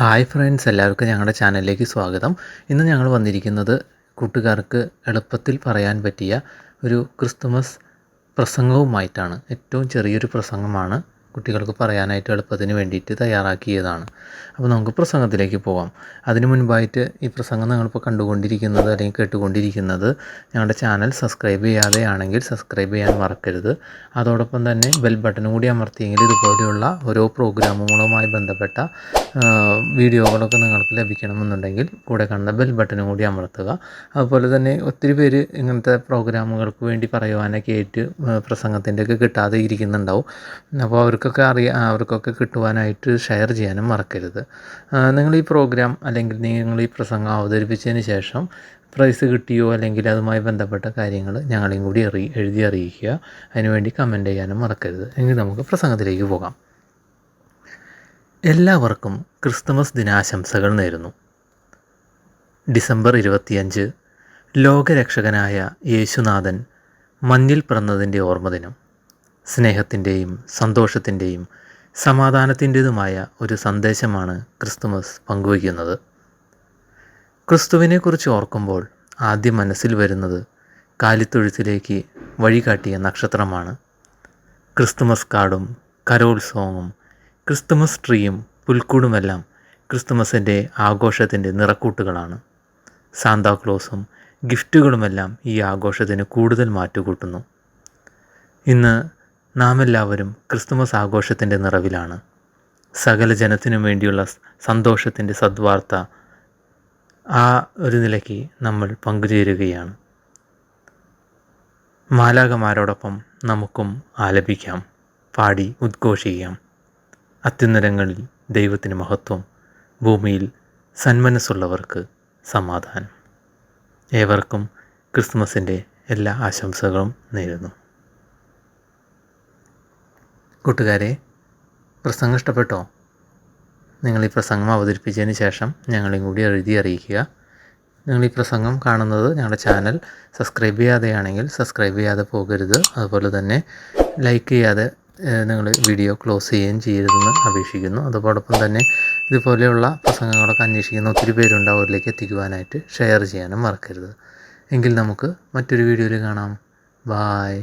Hi friends എല്ലാവർക്കും ഞങ്ങളുടെ ചാനലിലേക്ക് സ്വാഗതം. ഇന്ന് ഞങ്ങൾ വന്നിരിക്കുന്നത് കൂട്ടുകാർക്ക് എളുപ്പത്തിൽ പറയാൻ പറ്റിയ ഒരു ക്രിസ്തുമസ് പ്രസംഗവുമായിട്ടാണ്. ഏറ്റവും ചെറിയൊരു പ്രസംഗമാണ്. കുട്ടികൾക്ക് പറയാനായിട്ട് എളുപ്പത്തിന് വേണ്ടിയിട്ട് തയ്യാറാക്കിയതാണ്. അപ്പോൾ നമുക്ക് പ്രസംഗത്തിലേക്ക് പോവാം. അതിനു മുൻപായിട്ട് ഈ പ്രസംഗം നിങ്ങളിപ്പോൾ കണ്ടുകൊണ്ടിരിക്കുന്നത് അല്ലെങ്കിൽ കേട്ടുകൊണ്ടിരിക്കുന്നത് ഞങ്ങളുടെ ചാനൽ സബ്സ്ക്രൈബ് ചെയ്യാതെയാണെങ്കിൽ സബ്സ്ക്രൈബ് ചെയ്യാൻ മറക്കരുത്. അതോടൊപ്പം തന്നെ ബെൽ ബട്ടണും കൂടി അമർത്തിയെങ്കിൽ ഇതുപോലെയുള്ള ഓരോ പ്രോഗ്രാമുകളുമായി ബന്ധപ്പെട്ട വീഡിയോകളൊക്കെ നിങ്ങൾക്ക് ലഭിക്കണമെന്നുണ്ടെങ്കിൽ കൂടെ കാണുന്ന ബെൽ ബട്ടണും കൂടി അമർത്തുക. അതുപോലെ തന്നെ ഒത്തിരി പേര് ഇങ്ങനത്തെ പ്രോഗ്രാമുകൾക്ക് വേണ്ടി പറയുവാനൊക്കെ ആയിട്ട് പ്രസംഗത്തിന്റെയൊക്കെ കിട്ടാതെ ഇരിക്കുന്നുണ്ടാവും. അപ്പോൾ അവർക്കൊക്കെ അറിയാം അവർക്കൊക്കെ കിട്ടുവാനായിട്ട് ഷെയർ ചെയ്യാനും മറക്കരുത്. നിങ്ങൾ ഈ പ്രോഗ്രാം അല്ലെങ്കിൽ നിങ്ങൾ ഈ പ്രസംഗം അവതരിപ്പിച്ചതിന് ശേഷം പ്രൈസ് കിട്ടിയോ അല്ലെങ്കിൽ അതുമായി ബന്ധപ്പെട്ട കാര്യങ്ങൾ ഞങ്ങളെയും കൂടി അറി എഴുതി അറിയിക്കുക. അതിനുവേണ്ടി കമന്റ് ചെയ്യാനും മറക്കരുത്. എങ്കിൽ നമുക്ക് പ്രസംഗത്തിലേക്ക് പോകാം. എല്ലാവർക്കും ക്രിസ്തുമസ് ദിനാശംസകൾ നേരുന്നു. ഡിസംബർ ഇരുപത്തിയഞ്ച് ലോകരക്ഷകനായ യേശുനാഥൻ മഞ്ഞിൽ പിറന്നതിന്റെ ഓർമ്മദിനം സ്നേഹത്തിന്റെയും സന്തോഷത്തിന്റെയും സമാധാനത്തിന്റേതുമായ ഒരു സന്ദേശമാണ് ക്രിസ്തുമസ് പങ്കുവയ്ക്കുന്നത്. ക്രിസ്തുവിനെക്കുറിച്ച് ഓർക്കുമ്പോൾ ആദ്യം മനസ്സിൽ വരുന്നത് കാലിത്തൊഴുത്തിലേക്ക് വഴികാട്ടിയ നക്ഷത്രമാണ്. ക്രിസ്തുമസ് കാർഡും കരോൾ സോങ്ങും ക്രിസ്തുമസ് ട്രീയും പുൽക്കൂടുമെല്ലാം ക്രിസ്തുമസിന്റെ ആഘോഷത്തിന്റെ നിറക്കൂട്ടുകളാണ്. സാന്താക്ലോസും ഗിഫ്റ്റുകളുമെല്ലാം ഈ ആഘോഷത്തിന് കൂടുതൽ മാറ്റുകൂട്ടുന്നു. ഇന്ന് നാം എല്ലാവരും ക്രിസ്തുമസ് ആഘോഷത്തിന്റെ നിറവിലാണ്. സകല ജനത്തിനും വേണ്ടിയുള്ള സന്തോഷത്തിന്റെ സദ്വാർത്ത ആ ഒരു നിലയ്ക്ക് നമ്മൾ പങ്കുചേരുകയാണ്. മാലാകമാരോടൊപ്പം നമുക്കും ആലപിക്കാം പാടി ഉദ്ഘോഷിക്കാം. അത്യുന്നരങ്ങളിൽ ദൈവത്തിന് മഹത്വം ഭൂമിയിൽ സന്മനസ്സുള്ളവർക്ക് സമാധാനം. ഏവർക്കും ക്രിസ്മസിന്റെ എല്ലാ ആശംസകളും നേരുന്നു. കൂട്ടുകാരെ പ്രസംഗം ഇഷ്ടപ്പെട്ടോ? നിങ്ങൾ ഈ പ്രസംഗം അവതരിപ്പിച്ചതിന് ശേഷം ഞങ്ങളെയും കൂടി എഴുതി അറിയിക്കുക. നിങ്ങൾ ഈ പ്രസംഗം കാണുന്നത് ഞങ്ങളുടെ ചാനൽ സബ്സ്ക്രൈബ് ചെയ്യാതെയാണെങ്കിൽ സബ്സ്ക്രൈബ് ചെയ്യാതെ പോകരുത്. അതുപോലെ തന്നെ ലൈക്ക് ചെയ്യാതെ നിങ്ങൾ വീഡിയോ ക്ലോസ് ചെയ്യുകയും ചെയ്യരുതെന്ന് അപേക്ഷിക്കുന്നു. അതോടൊപ്പം തന്നെ ഇതുപോലെയുള്ള പ്രസംഗങ്ങളൊക്കെ അന്വേഷിക്കുന്ന ഒത്തിരി പേരുണ്ട് അവരിലേക്ക് എത്തിക്കുവാനായിട്ട് ഷെയർ ചെയ്യാനും മറക്കരുത്. എങ്കിൽ നമുക്ക് മറ്റൊരു വീഡിയോയിൽ കാണാം. ബായ്.